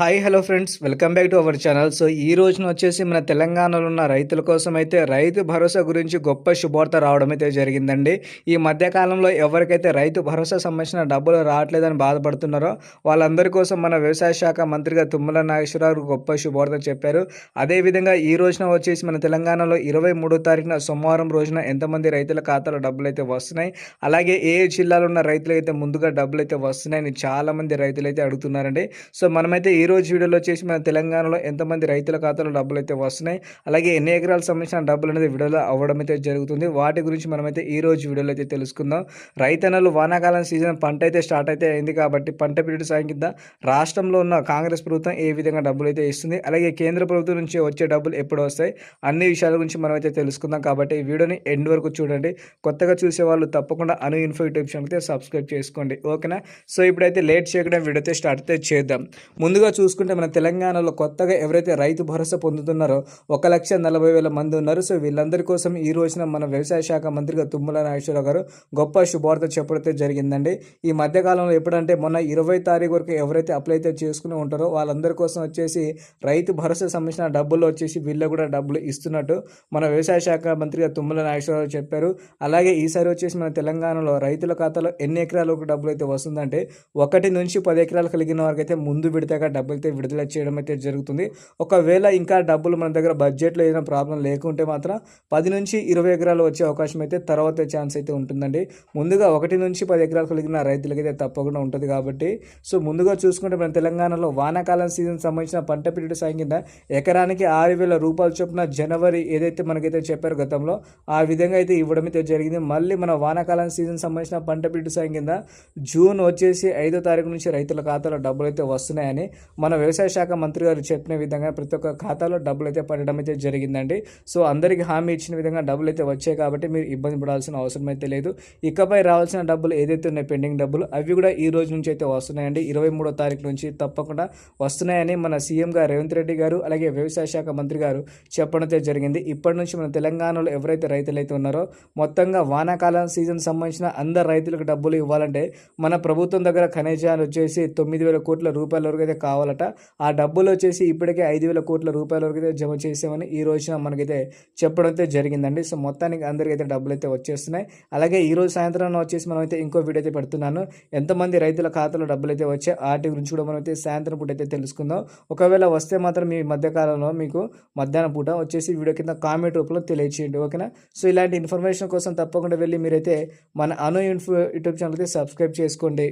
Hi hello friends welcome back to our channel so ఈ రోజున వచ్చేసి మన తెలంగాణలో ఉన్న రైతుల కోసం అయితే రైతు భరోసా గురించి గొప్ప శుభార్త రావడం అయితే జరిగిందండి. ఈ మధ్యకాలంలో ఎవరికైతే రైతు భరోసా సంబంధించిన డబ్బులు రావట్లేదని బాధపడుతున్నారో వాళ్ళందరి కోసం మన వ్యవసాయ శాఖ మంత్రిగా తుమ్మల నాగేశ్వరరావు గొప్ప శుభార్త చెప్పారు. అదేవిధంగా ఈ రోజున వచ్చేసి మన తెలంగాణలో ఇరవై మూడో తారీఖున సోమవారం రోజున ఎంతమంది రైతుల ఖాతాలో డబ్బులు అయితే వస్తున్నాయి? అలాగే ఏ ఏ జిల్లాలో ఉన్న రైతులు అయితే ముందుగా డబ్బులు అయితే వస్తున్నాయని చాలామంది రైతులు అయితే అడుగుతున్నారండి. సో మనమైతే ఈ రోజు వీడియోలో వచ్చేసి మన తెలంగాణలో ఎంతమంది రైతుల ఖాతాలో డబ్బులు అయితే వస్తున్నాయి అలాగే ఎన్ని ఎకరాలకు సంబంధించిన డబ్బులు అనేది వీడియోలో అవ్వడం అయితే జరుగుతుంది. వాటి గురించి మనమైతే ఈ రోజు వీడియోలో అయితే తెలుసుకుందాం. రైతన్నలు వానాకాలం సీజన్ పంట అయితే స్టార్ట్ అయితే అయింది కాబట్టి పంట పీరియడ్ సాయం కింద రాష్ట్రంలో ఉన్న కాంగ్రెస్ ప్రభుత్వం ఏ విధంగా డబ్బులు అయితే ఇస్తుంది అలాగే కేంద్ర ప్రభుత్వం నుంచి వచ్చే డబ్బులు ఎప్పుడు వస్తాయి అన్ని విషయాల గురించి మనమైతే తెలుసుకుందాం. కాబట్టి ఈ వీడియోని ఎండ్ వరకు చూడండి. కొత్తగా చూసే వాళ్ళు తప్పకుండా అను ఇన్ఫో యూట్యూబ్ ఛానల్ అయితే సబ్స్క్రైబ్ చేసుకోండి. ఓకేనా? సో ఇప్పుడైతే లేట్ చేయకుండా వీడియో అయితే స్టార్ట్ అయితే చేద్దాం. ముందుగా చూసుకుంటే మన తెలంగాణలో కొత్తగా ఎవరైతే రైతు భరోసా పొందుతున్నారో ఒక లక్ష నలభై వేల మంది ఉన్నారు. సో వీళ్ళందరి కోసం ఈ రోజున మన వ్యవసాయ శాఖ మంత్రిగా తుమ్మల నాగేశ్వరరావు గారు గొప్ప శుభార్త చెప్పడం జరిగిందండి. ఈ మధ్యకాలంలో ఎప్పుడంటే మొన్న ఇరవై తారీఖు వరకు ఎవరైతే అప్లై అయితే చేసుకుని ఉంటారో వాళ్ళందరి కోసం వచ్చేసి రైతు భరోసా సంబంధించిన డబ్బులు వచ్చేసి వీళ్ళు కూడా డబ్బులు ఇస్తున్నట్టు మన వ్యవసాయ శాఖ మంత్రిగా తుమ్మల నాగేశ్వరరావు చెప్పారు. అలాగే ఈసారి వచ్చేసి మన తెలంగాణలో రైతుల ఖాతాలో ఎన్ని ఎకరాలకు డబ్బులు అయితే వస్తుందంటే ఒకటి నుంచి పది ఎకరాలు కలిగిన వారికి అయితే ముందు విడతగా డబ్బులు అయితే విడుదల చేయడం అయితే జరుగుతుంది. ఒకవేళ ఇంకా డబ్బులు మన దగ్గర బడ్జెట్లో ఏదైనా ప్రాబ్లం లేకుంటే మాత్రం పది నుంచి ఇరవై ఎకరాలు వచ్చే అవకాశం అయితే తర్వాత ఛాన్స్ అయితే ఉంటుందండి. ముందుగా ఒకటి నుంచి పది ఎకరాలు కలిగిన రైతులకైతే తప్పకుండా ఉంటుంది కాబట్టి సో ముందుగా చూసుకుంటే మన తెలంగాణలో వానాకాలం సీజన్ సంబంధించిన పంట పీరియడ్ సాయం కింద ఎకరానికి ఆరు వేల రూపాయలు చొప్పున జనవరి ఏదైతే మనకైతే చెప్పారు గతంలో ఆ విధంగా అయితే ఇవ్వడం అయితే జరిగింది. మళ్ళీ మన వానాకాలం సీజన్ సంబంధించిన పంట పీరియడ్ సాయం కింద జూన్ వచ్చేసి ఐదో తారీఖు నుంచి రైతుల ఖాతాలో డబ్బులు అయితే వస్తున్నాయని మన వ్యవసాయ శాఖ మంత్రి గారు చెప్పిన విధంగా ప్రతి ఒక్క ఖాతాలో డబ్బులు అయితే పడడం అయితే జరిగిందండి. సో అందరికీ హామీ ఇచ్చిన విధంగా డబ్బులు అయితే వచ్చాయి కాబట్టి మీరు ఇబ్బంది పడాల్సిన అవసరం అయితే లేదు. ఇకపై రావాల్సిన డబ్బులు ఏదైతే ఉన్నాయి పెండింగ్ డబ్బులు అవి కూడా ఈ రోజు నుంచి అయితే వస్తున్నాయండి. ఇరవై మూడో తారీఖు నుంచి తప్పకుండా వస్తున్నాయని మన సీఎం గారు రేవంత్ రెడ్డి గారు అలాగే వ్యవసాయ శాఖ మంత్రి గారు చెప్పడం అయితే జరిగింది. ఇప్పటి నుంచి మన తెలంగాణలో ఎవరైతే రైతులు అయితే ఉన్నారో మొత్తంగా వానాకాలం సీజన్ సంబంధించిన అందరు రైతులకు డబ్బులు ఇవ్వాలంటే మన ప్రభుత్వం దగ్గర ఖనిజాలు వచ్చేసి తొమ్మిది వేల కోట్ల రూపాయల వరకు అయితే కావాలి. కావాలట. ఆ డబ్బులు వచ్చేసి ఇప్పటికే ఐదు వేల కోట్ల రూపాయల వరకు అయితే జమ చేసామని ఈ రోజున మనకైతే చెప్పడం అయితే జరిగిందండి. సో మొత్తానికి అందరికీ అయితే డబ్బులు అయితే వచ్చేస్తున్నాయి. అలాగే ఈ రోజు సాయంత్రం వచ్చేసి మనం అయితే ఇంకో వీడియో అయితే పెడుతున్నాను. ఎంతమంది రైతుల ఖాతాలో డబ్బులు అయితే వచ్చాయి వాటి గురించి కూడా మనం అయితే సాయంత్రం పూట అయితే తెలుసుకుందాం. ఒకవేళ వస్తే మాత్రం మీ మధ్యకాలంలో మీకు మధ్యాహ్నం పూట వచ్చేసి వీడియో కింద కామెంట్ రూపంలో తెలియచేయండి ఓకేనా? సో ఇలాంటి ఇన్ఫర్మేషన్ కోసం తప్పకుండా వెళ్ళి మీరైతే మన అను ఇన్ఫో యూట్యూబ్ ఛానల్ అయితే సబ్స్క్రైబ్ చేసుకోండి.